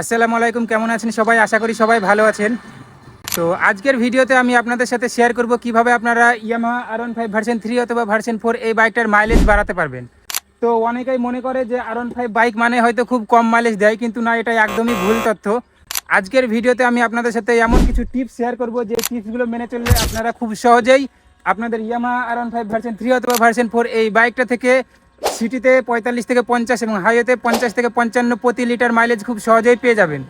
আসসালামু আলাইকুম, কেমন আছেন সবাই? আশা করি সবাই ভালো আছেন। তো আজকের ভিডিওতে আমি আপনাদের সাথে শেয়ার করব কীভাবে আপনারা Yamaha R one five version three অথবা ভার্সন ফোর এই বাইকটার মাইলেজ বাড়াতে পারবেন। তো অনেকেই মনে করে যে আর ওয়ান ফাইভ বাইক মানে হয়তো খুব কম মাইলেজ দেয়, কিন্তু না এটা একদমই ভুল তথ্য। আজকের ভিডিওতে আমি আপনাদের সাথে এমন কিছু টিপস শেয়ার করব, যে টিপসগুলো মেনে চললে আপনারা খুব সহজেই আপনাদের Yamaha R one five version three অথবা ভার্সন ফোর এই বাইকটা থেকে সিটিতে পঁয়তাল্লিশ থেকে পঞ্চাশ এবং হাইওয়েতে পঞ্চাশ থেকে পঞ্চান্ন প্রতি লিটার মাইলেজ খুব সহজেই পেয়ে যাবেন।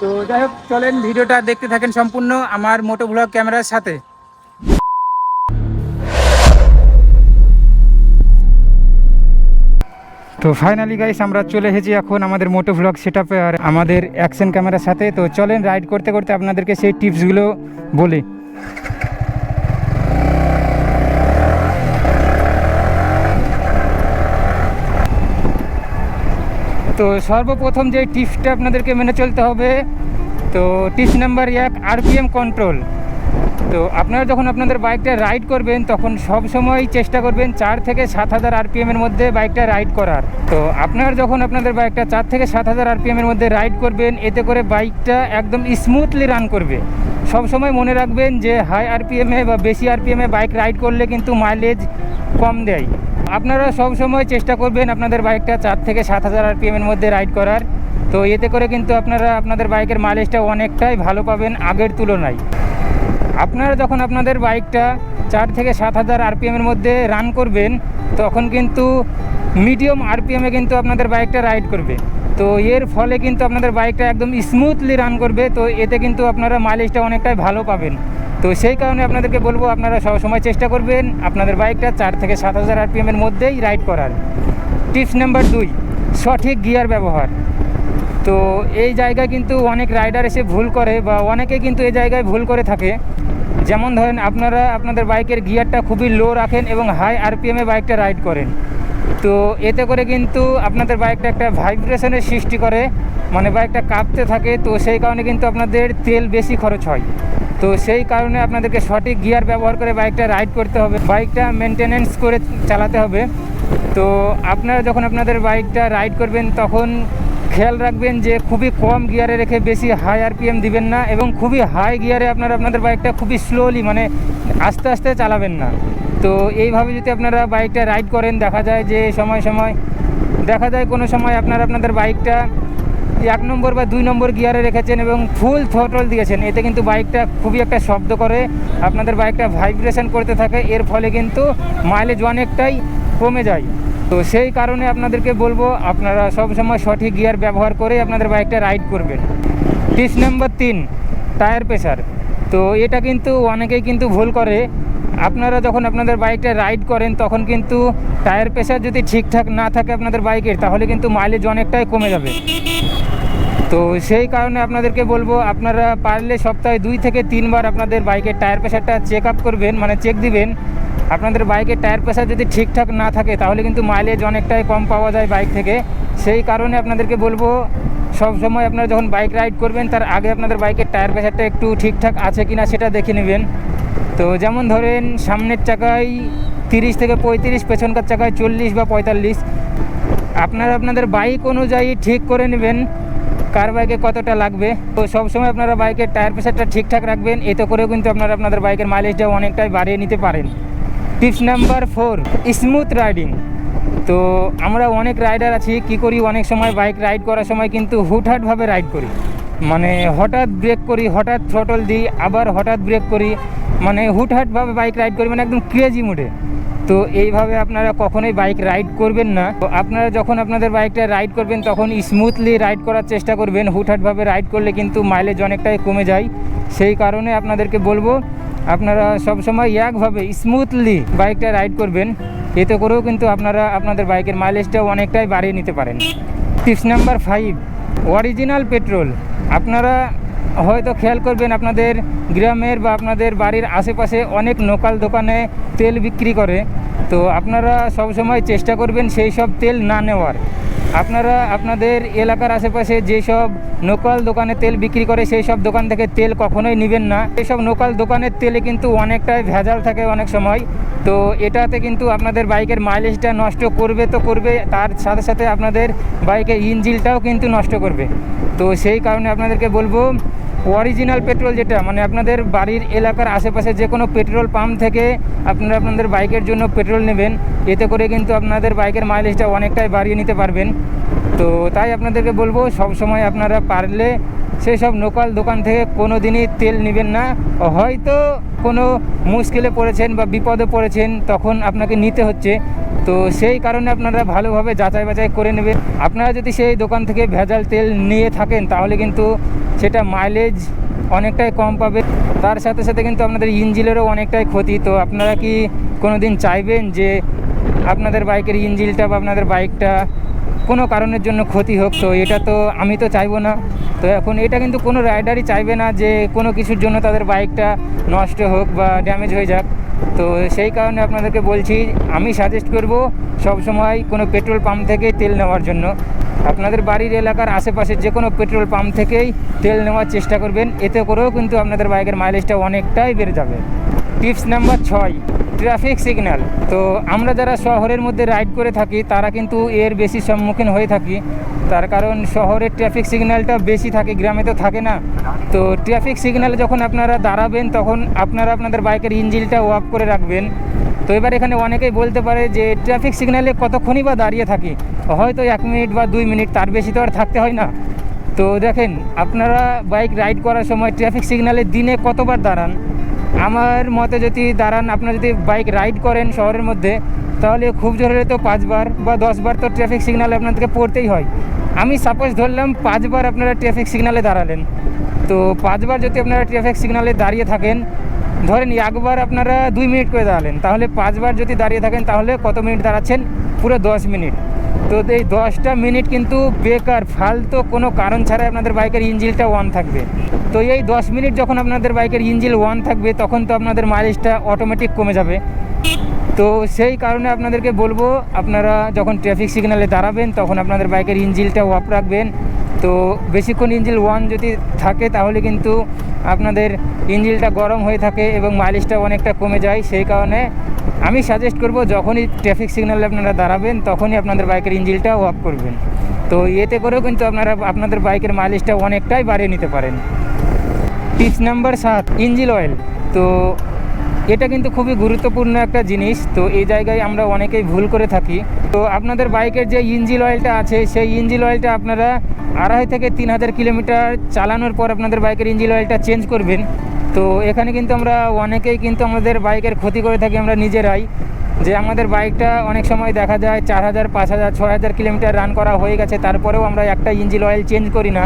তো যাই হোক, চলেন ভিডিওটা দেখতে থাকেন সম্পূর্ণ আমার মোটো ব্লগ ক্যামেরার সাথে। তো ফাইনালি গাইস আমরা চলে এসেছি এখন আমাদের মোটো ভ্লগ সেট আর আমাদের অ্যাকশন ক্যামেরার সাথে। তো চলেন রাইড করতে করতে আপনাদেরকে সেই টিপসগুলো বলি। তো সর্বপ্রথম যে টিপসটা আপনাদেরকে মেনে চলতে হবে, তো টিপস নাম্বার এক, আরপিএম কন্ট্রোল তো আপনারা যখন আপনাদের বাইকটা রাইড করবেন, তখন সব সময় চেষ্টা করবেন চার থেকে সাত হাজার আরপিএমের মধ্যে বাইকটা রাইড করার। তো আপনারা যখন আপনাদের বাইকটা চার থেকে সাত হাজার আরপিএমের মধ্যে রাইড করবেন, এতে করে বাইকটা একদম স্মুথলি রান করবে। সব সময় মনে রাখবেন যে হাই আরপিএমে বা বেশি আরপিএমে বাইক রাইড করলে কিন্তু মাইলেজ কম দেয়। আপনারা সব সময় চেষ্টা করবেন আপনাদের বাইকটা চার থেকে সাত হাজার আরপিএমের মধ্যে রাইড করার। তো এতে করে কিন্তু আপনারা আপনাদের বাইকের মাইলেজটা অনেকটাই ভালো পাবেন আগের তুলনায়। আপনারা যখন আপনাদের বাইকটা চার থেকে সাত হাজার আরপিএমের মধ্যে রান করবেন, তখন কিন্তু মিডিয়াম আরপিএমে কিন্তু আপনাদের বাইকটা রাইড করবে। তো এর ফলে কিন্তু আপনাদের বাইকটা একদম স্মুথলি রান করবে, তো এতে কিন্তু আপনারা মাইলেজটা অনেকটাই ভালো পাবেন। তো সেই কারণে আপনাদেরকে বলব, আপনারা সবসময় চেষ্টা করবেন আপনাদের বাইকটা চার থেকে সাত হাজার আরপিএমের মধ্যেই রাইড করার। টিপস নাম্বার দুই, সঠিক গিয়ার ব্যবহার। তো এই জায়গায় কিন্তু অনেক রাইডার এসে ভুল করে বা অনেকে কিন্তু এই জায়গায় ভুল করে থাকে। যেমন ধরেন আপনারা আপনাদের বাইকের গিয়ারটা খুবই লো রাখেন এবং হাই আরপিএমে বাইকটা রাইড করেন। তো এতে করে কিন্তু আপনাদের বাইকটা একটা ভাইব্রেশনের সৃষ্টি করে মানে বাইকটা কাঁপতে থাকে, তো সেই কারণে কিন্তু আপনাদের তেল বেশি খরচ হয়। তো সেই কারণে আপনাদেরকে সঠিক গিয়ার ব্যবহার করে বাইকটা রাইড করতে হবে। বাইকটা মেনটেনেন্স করে চালাতে হবে। তো আপনারা যখন আপনাদের বাইকটা রাইড করবেন, তখন খেয়াল রাখবেন যে খুবই কম গিয়ারে রেখে বেশি হাই আরপিএম দিবেন না এবং খুবই হাই গিয়ারে আপনারা আপনাদের বাইকটা খুবই স্লোলি মানে আস্তে আস্তে চালাবেন না। তো এইভাবে যদি আপনারা বাইকটা রাইড করেন, দেখা যায় যে সময় সময়, দেখা যায় কোনো সময় আপনারা আপনাদের বাইকটা এক নম্বর বা দুই নম্বর গিয়ারে রেখেছেন এবং ফুল থ্রটল দিয়েছেন, এতে কিন্তু বাইকটা খুবই একটা শব্দ করে, আপনাদের বাইকটা ভাইব্রেশন করতে থাকে, এর ফলে কিন্তু মাইলেজ অনেকটাই কমে যায়। তো সেই কারণে আপনাদেরকে বলব, আপনারা সবসময় সঠিক গিয়ার ব্যবহার করে আপনাদের বাইকটা রাইড করবেন। টিপস নাম্বার তিন টায়ার প্রেশার তো এটা কিন্তু অনেকেই কিন্তু ভুল করে। আপনারা যখন আপনাদের বাইকটা রাইড করেন, তখন কিন্তু টায়ার প্রেশার যদি ঠিকঠাক না থাকে আপনাদের বাইকের তাহলে কিন্তু মাইলেজ অনেকটাই কমে যাবে। তো সেই কারণে আপনাদেরকে বলব, আপনারা পারলে সপ্তাহে দুই থেকে তিনবার আপনাদের বাইকের টায়ার প্রেশারটা চেক আপ করবেন মানে চেক দিবেন। আপনাদের বাইকের টায়ার প্রেশার যদি ঠিকঠাক না থাকে, তাহলে কিন্তু মাইলেজ অনেকটাই কম পাওয়া যায় বাইক থেকে। সেই কারণে আপনাদেরকে বলব, সব সময় আপনারা যখন বাইক রাইড করবেন, তার আগে আপনাদের বাইকের টায়ার প্রেশারটা একটু ঠিকঠাক আছে কিনা সেটা দেখে নেবেন। তো যেমন ধরেন, সামনের চাকায় তিরিশ থেকে পঁয়ত্রিশ, পেছনকার চাকায় চল্লিশ বা পঁয়তাল্লিশ। আপনারা আপনাদের বাইক অনুযায়ী ঠিক করে নেবেন। কার বাইকে কতটা লাগবে? তো সবসময় আপনারা বাইকের টায়ার প্রেশারটা ঠিকঠাক রাখবেন, এতে করেও কিন্তু আপনারা আপনাদের বাইকের মাইলেজটা অনেকটাই বাড়িয়ে নিতে পারেন। Tips number four smooth riding তো আমরা অনেক রাইডার আছি, কি করি? অনেক সময় বাইক রাইড করার সময় কিন্তু হুটহাটভাবে রাইড করি। মানে হঠাৎ ব্রেক করি, হঠাৎ থ্রটল দিই, আবার হঠাৎ ব্রেক করি। মানে হুটহাটভাবে বাইক রাইড করি মানে একদম ক্রেজি মুডে তো এইভাবে আপনারা কখনোই বাইক রাইড করবেন না। তো আপনারা যখন আপনাদের বাইকটা রাইড করবেন, তখন স্মুথলি রাইড করার চেষ্টা করবেন। হুটহাটভাবে রাইড করলে কিন্তু মাইলেজ অনেকটাই কমে যায়। সেই কারণে আপনাদেরকে বলব, আপনারা সবসময় একভাবে স্মুথলি বাইকটা রাইড করবেন। এতে করেও কিন্তু আপনারা আপনাদের বাইকের মাইলেজটা অনেকটাই বাড়িয়ে নিতে পারেন। Tips number five original petrol আপনারা হয়তো খেয়াল করবেন আপনাদের গ্রামের বা আপনাদের বাড়ির আশেপাশে অনেক লোকাল দোকানে তেল বিক্রি করে। তো আপনারা সবসময় চেষ্টা করবেন সেই সব তেল না নেওয়ার। আপনারা আপনাদের এলাকার আশেপাশে যেসব লোকাল দোকানে তেল বিক্রি করে সেই সব দোকান থেকে তেল কখনোই নেবেন না। এইসব লোকাল দোকানের তেলে কিন্তু অনেকটাই ভেজাল থাকে অনেক সময়। তো এটাতে কিন্তু আপনাদের বাইকের মাইলেজটা নষ্ট করবে তো করবে, তার সাথে সাথে আপনাদের বাইকের ইঞ্জিনটাও কিন্তু নষ্ট করবে। তো সেই কারণে আপনাদেরকে বলব অরিজিনাল পেট্রোল যেটা মানে আপনাদের বাড়ির এলাকার আশেপাশে যে কোনো পেট্রোল পাম্প থেকে আপনারা আপনাদের বাইকের জন্য পেট্রোল নেবেন। এতে করে কিন্তু আপনাদের বাইকের মাইলেজটা অনেকটাই বাড়িয়ে নিতে পারবেন। তো তাই আপনাদেরকে বলব, সব সময় আপনারা পারলে সেই সব লোকাল দোকান থেকে কোনো দিনই তেল নেবেন না। হয়তো কোনো মুশকিলে পড়েছেন বা বিপদে পড়েছেন, তখন আপনাকে নিতে হচ্ছে। তো সেই কারণে আপনারা ভালোভাবে যাচাই বাছাই করে নেবেন। আপনারা যদি সেই দোকান থেকে ভেজাল তেল নিয়ে থাকেন, তাহলে কিন্তু সেটা মাইলেজ অনেকটাই কম পাবে। তার সাথে সাথে কিন্তু আপনাদের ইঞ্জিলেরও অনেকটাই ক্ষতি। তো আপনারা কি কোনো দিন চাইবেন যে আপনাদের বাইকের ইঞ্জিলটা বা আপনাদের বাইকটা কোনো কারণের জন্য ক্ষতি হোক? তো এটা তো আমি তো চাইব না। তো এখন এটা কিন্তু কোনো রাইডারই চাইবে না যে কোনো কিছুর জন্য তাদের বাইকটা নষ্ট হোক বা ড্যামেজ হয়ে যাক। তো সেই কারণে আপনাদেরকে বলছি, আমি সাজেস্ট করব সব সময় কোনো পেট্রোল পাম্প থেকে তেল নেওয়ার জন্য। আপনাদের বাড়ির এলাকার আশেপাশে যে কোনো পেট্রোল পাম্প থেকেই তেল নেওয়ার চেষ্টা করবেন। এতে করেও কিন্তু আপনাদের বাইকের মাইলেজটা অনেকটাই বেড়ে যাবে। টিপস নাম্বার ছয় ট্রাফিক সিগন্যাল তো আমরা যারা শহরের মধ্যে রাইড করে থাকি, তারা কিন্তু এর বেশি সম্মুখীন হয়ে থাকি। তার কারণ শহরের ট্রাফিক সিগন্যালটা বেশি থাকে, গ্রামে তো থাকে না। তো ট্রাফিক সিগন্যালে যখন আপনারা দাঁড়াবেন, তখন আপনারা আপনাদের বাইকের ইঞ্জিনটা অফ করে রাখবেন। তো এবার এখানে অনেকেই বলতে পারে যে ট্রাফিক সিগন্যালে কতক্ষণই বা দাঁড়িয়ে থাকি। হয়তো এক মিনিট বা দুই মিনিট তার বেশি তো আর থাকতে হয় না। তো দেখেন, আপনারা বাইক রাইড করার সময় ট্রাফিক সিগন্যালে দিনে কতবার দাঁড়ান? আমার মতে যদি দাঁড়ান, আপনারা যদি বাইক রাইড করেন শহরের মধ্যে, তাহলে খুব জোর তো পাঁচবার বা দশবার তো ট্রাফিক সিগন্যালে আপনাদেরকে পড়তেই হয়। আমি সাপোজ ধরলাম পাঁচবার আপনারা ট্রাফিক সিগন্যালে দাঁড়ালেন। তো পাঁচবার যদি আপনারা ট্রাফিক সিগন্যালে দাঁড়িয়ে থাকেন ধরেন একবার আপনারা দুই মিনিট করে দাঁড়ালেন, তাহলে পাঁচবার যদি দাঁড়িয়ে থাকেন, তাহলে কত মিনিট দাঁড়াচ্ছেন? পুরো দশ মিনিট। তো এই দশটা মিনিট কিন্তু বেকার, ফালতু কোনো কারণ ছাড়াই আপনাদের বাইকের ইঞ্জিলটা ওয়ান থাকবে। তো এই দশ মিনিট যখন আপনাদের বাইকের ইঞ্জিল ওয়ান থাকবে, তখন তো আপনাদের মাইলেজটা অটোমেটিক কমে যাবে। তো সেই কারণে আপনাদেরকে বলব, আপনারা যখন ট্রাফিক সিগন্যালে দাঁড়াবেন, তখন আপনাদের বাইকের ইঞ্জিলটা অফ রাখবেন। তো বেশিক্ষণ ইঞ্জিল ওয়ান যদি থাকে, তাহলে কিন্তু আপনাদের ইঞ্জিলটা গরম হয়ে থাকে এবং মাইলেজটা অনেকটা কমে যায়। সেই কারণে আমি সাজেস্ট করব, যখনই ট্রাফিক সিগন্যালে আপনারা দাঁড়াবেন, তখনই আপনাদের বাইকের ইঞ্জিলটা অফ করবেন। তো এতে করেও কিন্তু আপনারা, আপনাদের বাইকের মাইলেজটা অনেকটাই বাড়িয়ে নিতে পারেন। টিপস নাম্বার সাত, ইঞ্জিল অয়েল তো এটা কিন্তু খুবই গুরুত্বপূর্ণ একটা জিনিস। তো এই জায়গায় আমরা অনেকেই ভুল করে থাকি। তো আপনাদের বাইকের যে ইঞ্জিন অয়েলটা আছে, সেই ইঞ্জিন অয়েলটা আপনারা আড়াই থেকে তিন হাজার কিলোমিটার চালানোর পর আপনাদের বাইকের ইঞ্জিন অয়েলটা চেঞ্জ করবেন। তো এখানে কিন্তু আমরা অনেকেই কিন্তু আমাদের বাইকের ক্ষতি করে থাকি আমরা নিজেরাই। যে আমাদের বাইকটা অনেক সময় দেখা যায় চার হাজার, পাঁচ হাজার, ছয় হাজার কিলোমিটার রান করা হয়ে গেছে, তারপরেও আমরা একটা ইঞ্জিন অয়েল চেঞ্জ করি না।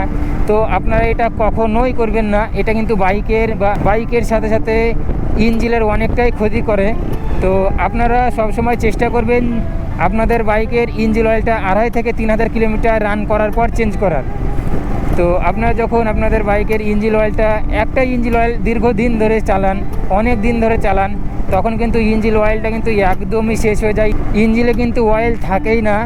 তো আপনারা এটা কখনোই করবেন না। এটা কিন্তু বাইকের বা বাইকের সাথে সাথে ইঞ্জিনের অনেকটাই ক্ষতি করে। তো আপনারা সবসময় চেষ্টা করবেন আপনাদের বাইকের ইঞ্জিন অয়েলটা আড়াই থেকে তিন হাজার কিলোমিটার রান করার পর চেঞ্জ করার। তো আপনারা যখন আপনাদের বাইকের ইঞ্জিন অয়েলটা, একটা ইঞ্জিন অয়েল দীর্ঘদিন ধরে চালান, অনেক দিন ধরে চালান, তখন কিন্তু ইঞ্জিন অয়েলটা কিন্তু একদমই শেষ হয়ে যায়। ইঞ্জিলে কিন্তু অয়েল থাকেই না।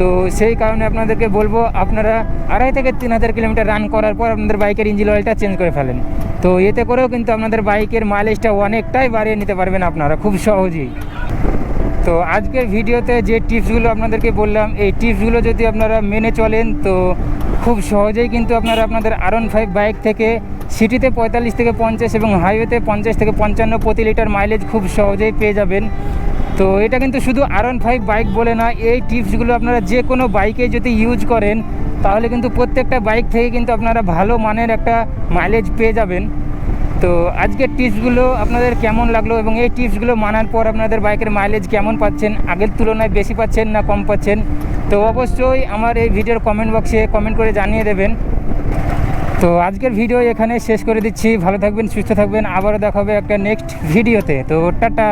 তো সেই কারণে আপনাদেরকে বলব, আপনারা আড়াই থেকে তিন হাজার কিলোমিটার রান করার পর আপনাদের বাইকের ইঞ্জিন অয়েলটা চেঞ্জ করে ফেলেন। তো এতে করেও কিন্তু আপনাদের বাইকের মাইলেজটা অনেকটাই বাড়িয়ে নিতে পারবেন আপনারা, খুব সহজেই। তো আজকের ভিডিওতে যে টিপসগুলো আপনাদেরকে বললাম, এই টিপসগুলো যদি আপনারা মেনে চলেন, তো খুব সহজেই কিন্তু আপনারা আপনাদের আরন ফাইভ বাইক থেকে সিটিতে পঁয়তাল্লিশ থেকে পঞ্চাশ এবং হাইওয়েতে পঞ্চাশ থেকে পঞ্চান্ন প্রতি লিটার মাইলেজ খুব সহজেই পেয়ে যাবেন। তো এটা কিন্তু শুধু আরন ফাইভ বাইক বলে না, এই টিপসগুলো আপনারা যে কোনো বাইকে যদি ইউজ করেন তাহলে কিন্তু প্রত্যেকটা বাইক থেকে কিন্তু আপনারা ভালো মানের একটা মাইলেজ পেয়ে যাবেন। তো আজকের টিপসগুলো আপনাদের কেমন লাগল এবং এই টিপসগুলো মানার পর আপনাদের বাইকের মাইলেজ কেমন পাচ্ছেন, আগের তুলনায় বেশি পাচ্ছেন না কম পাচ্ছেন? তো অবশ্যই আমার এই ভিডিওর কমেন্ট বক্সে কমেন্ট করে জানিয়ে দেবেন। তো আজকের ভিডিও এখানে শেষ করে দিচ্ছি। ভালো থাকবেন, সুস্থ থাকবেন। আবারও দেখা হবে একটা নেক্সট ভিডিওতে তো টাটা!